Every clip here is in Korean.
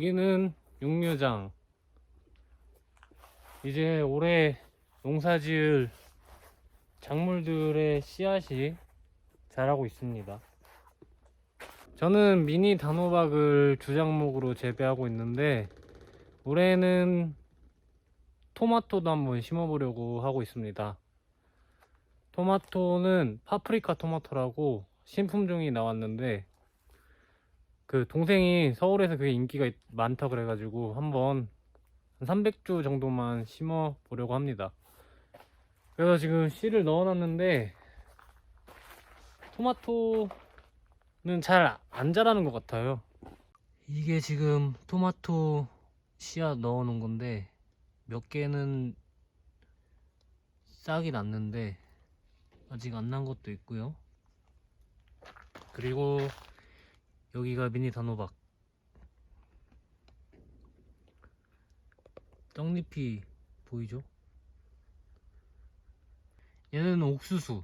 여기는 육류장. 이제 올해 농사지을 작물들의 씨앗이 자라고 있습니다. 저는 미니 단호박을 주작목으로 재배하고 있는데 올해는 토마토도 한번 심어보려고 하고 있습니다. 토마토는 파프리카 토마토라고 신품종이 나왔는데 그 동생이 서울에서 그게 인기가 있- 많다 그래가지고 한번 한 300주 정도만 심어 보려고 합니다. 그래서 지금 씨를 넣어놨는데 토마토는 잘 안 자라는 것 같아요. 이게 지금 토마토 씨앗 넣어놓은 건데 몇 개는 싹이 났는데 아직 안 난 것도 있고요. 그리고 여기가 미니 단호박. 떡잎이 보이죠? 얘는 옥수수.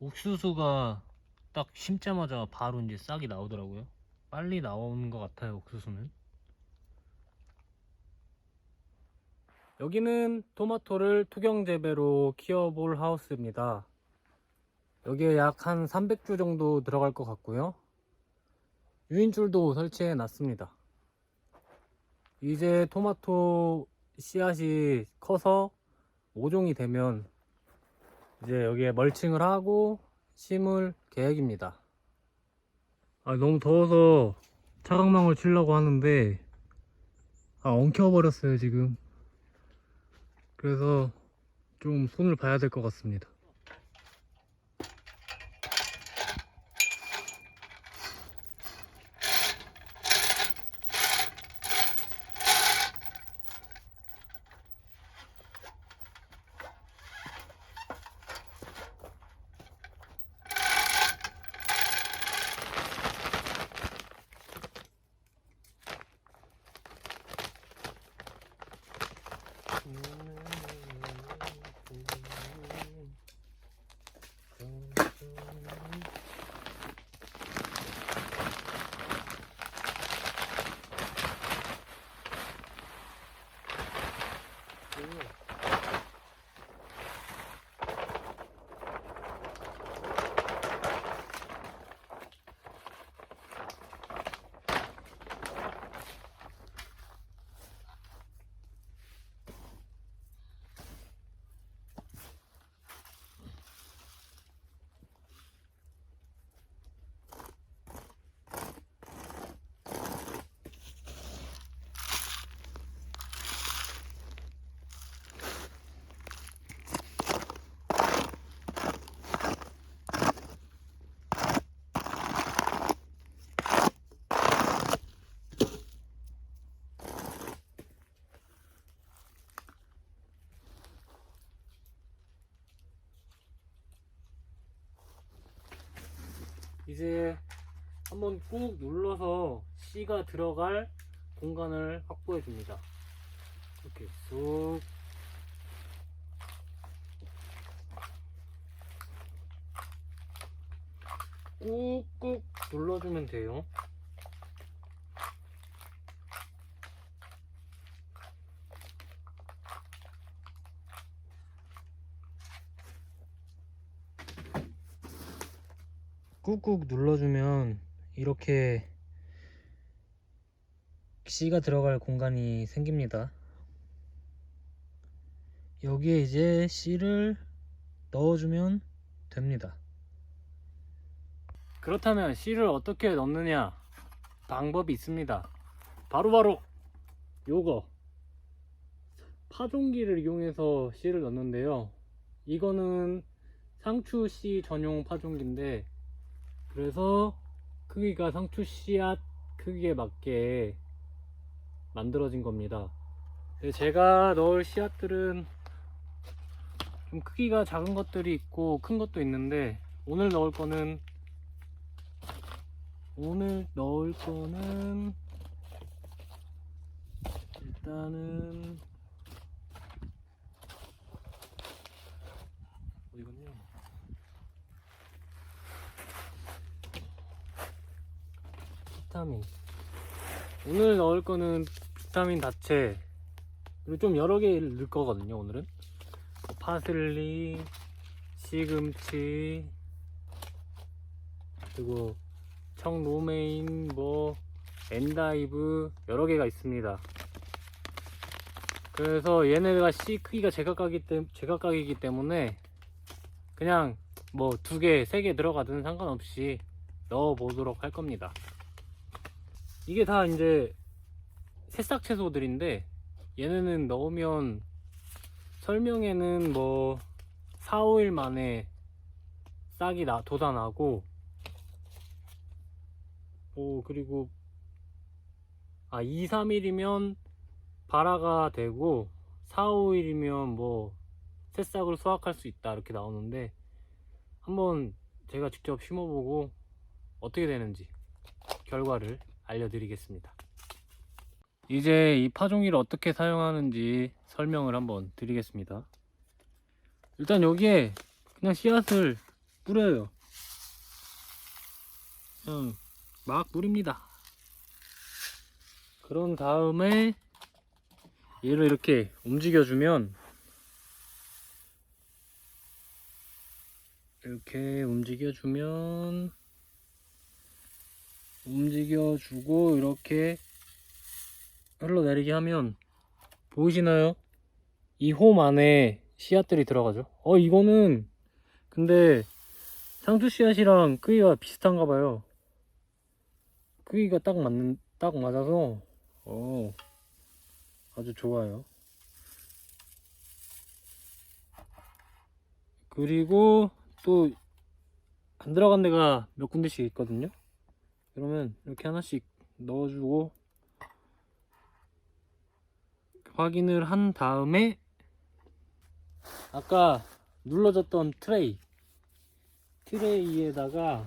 옥수수가 딱 심자마자 바로 이제 싹이 나오더라고요. 빨리 나오는 것 같아요 옥수수는. 여기는 토마토를 투경 재배로 키워볼 하우스입니다. 여기에 약 한 300주 정도 들어갈 것 같고요 유인줄도 설치해 놨습니다 이제 토마토 씨앗이 커서 모종이 되면 이제 여기에 멀칭을 하고 심을 계획입니다. 아, 너무 더워서 차광망을 치려고 하는데 아, 엉켜버렸어요 지금. 그래서 좀 손을 봐야 될 것 같습니다. 이제 한번 꾹 눌러서 씨가 들어갈 공간을 확보해 줍니다. 이렇게 쑥 꾹꾹 눌러주면 돼요. 꾹꾹 눌러주면 이렇게 씨가 들어갈 공간이 생깁니다. 여기에 이제 씨를 넣어주면 됩니다. 그렇다면 씨를 어떻게 넣느냐 방법이 있습니다. 바로 바로 요거 파종기를 이용해서 씨를 넣는데요. 이거는 상추 씨 전용 파종기인데 그래서 크기가 상추 씨앗 크기에 맞게 만들어진 겁니다. 근데 제가 넣을 씨앗들은 좀 크기가 작은 것들이 있고 큰 것도 있는데 오늘 넣을 거는 오늘 넣을 거는 일단은 어디갔냐? 비타민. 오늘 넣을 거는 비타민 다채 그리고 좀 여러 개를 넣을 거거든요 오늘은. 뭐 파슬리 시금치 그리고 청로메인 뭐 엔다이브 여러 개가 있습니다. 그래서 얘네가 씨 크기가 제각각이 때, 제각각이기 때문에 그냥 뭐 두 개, 세 개 들어가든 상관없이 넣어 보도록 할 겁니다. 이게 다 이제 새싹 채소들인데 얘네는 넣으면 설명에는 뭐 4, 5일 만에 싹이 나, 돋아나고 오 그리고 아 2, 3일이면 발화가 되고 4, 5일이면 뭐 새싹을 수확할 수 있다 이렇게 나오는데 한번 제가 직접 심어보고 어떻게 되는지 결과를 알려드리겠습니다. 이제 이 파종기를 어떻게 사용하는지 설명을 한번 드리겠습니다. 일단 여기에 그냥 씨앗을 뿌려요. 그냥 막 뿌립니다. 그런 다음에 얘를 이렇게 움직여주면 이렇게 움직여주면 움직여주고 이렇게 흘러내리게 하면 보이시나요? 이 홈 안에 씨앗들이 들어가죠. 어 이거는 근데 상추 씨앗이랑 크기가 비슷한가 봐요. 크기가 딱 맞는 딱 맞아서 어 아주 좋아요. 그리고 또 안 들어간 데가 몇 군데씩 있거든요. 그러면 이렇게 하나씩 넣어주고 확인을 한 다음에 아까 눌러졌던 트레이 트레이에다가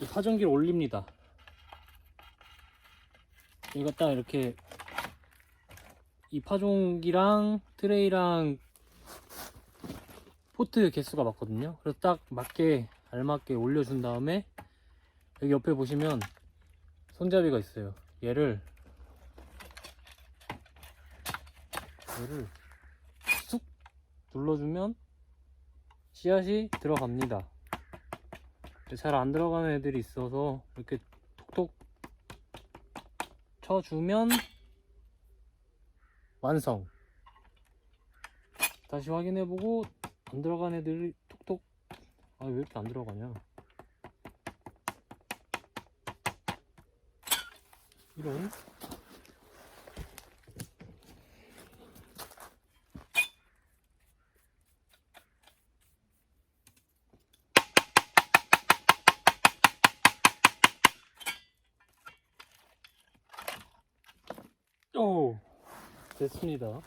이 파전기를 올립니다. 이거 딱 이렇게 이 파종기랑 트레이랑 포트 개수가 맞거든요. 그래서 딱 맞게 알맞게 올려준 다음에 여기 옆에 보시면 손잡이가 있어요. 얘를 얘를 쑥 눌러주면 씨앗이 들어갑니다. 잘 안 들어가는 애들이 있어서 이렇게 톡톡 쳐주면 완성. 다시 확인해보고 안 들어간 애들이 톡톡 아 왜 이렇게 안 들어가냐 이런 오 됐습니다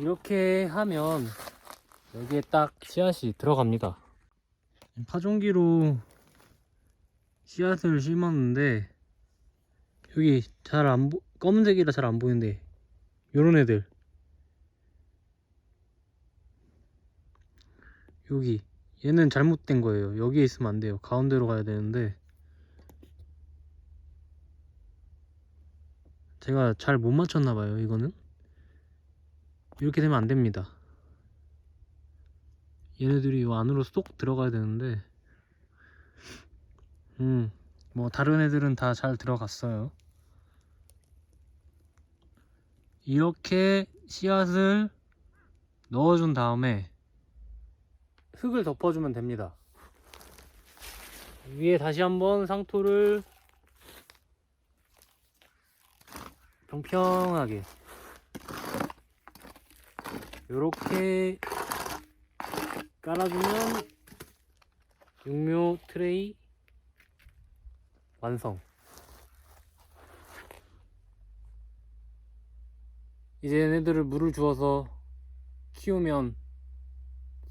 이렇게 하면 여기에 딱 씨앗이 들어갑니다. 파종기로 씨앗을 심었는데 여기 잘 안 보, 검은색이라 잘 안 보이는데 요런 애들 여기 얘는 잘못된 거예요. 여기에 있으면 안 돼요. 가운데로 가야 되는데 제가 잘 못 맞췄나 봐요. 이거는 이렇게 되면 안 됩니다. 얘네들이 이 안으로 쏙 들어가야 되는데, 음, 뭐 다른 애들은 다 잘 들어갔어요. 이렇게 씨앗을 넣어준 다음에 흙을 덮어주면 됩니다. 위에 다시 한번 상토를 평평하게 요렇게 깔아주면 육묘 트레이 완성 이제 얘네들을 물을 주어서 키우면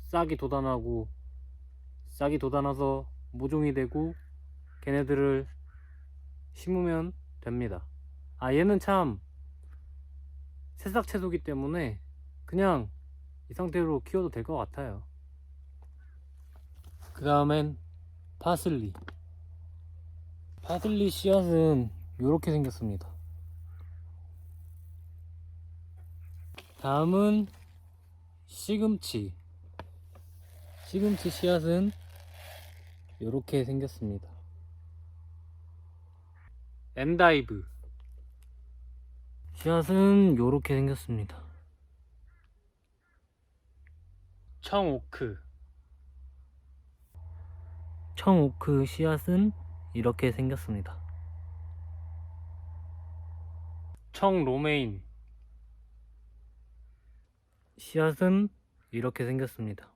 싹이 돋아나고 싹이 돋아나서 모종이 되고 걔네들을 심으면 됩니다 아 얘는 참 새싹 채소기 때문에 그냥 이 상태로 키워도 될 것 같아요. 그 다음엔 파슬리. 파슬리 씨앗은 이렇게 생겼습니다. 다음은 시금치. 시금치 씨앗은 이렇게 생겼습니다. 엔다이브. 씨앗은 이렇게 생겼습니다. 청오크. 청오크 씨앗은 이렇게 생겼습니다. 청 로메인 씨앗은 이렇게 생겼습니다.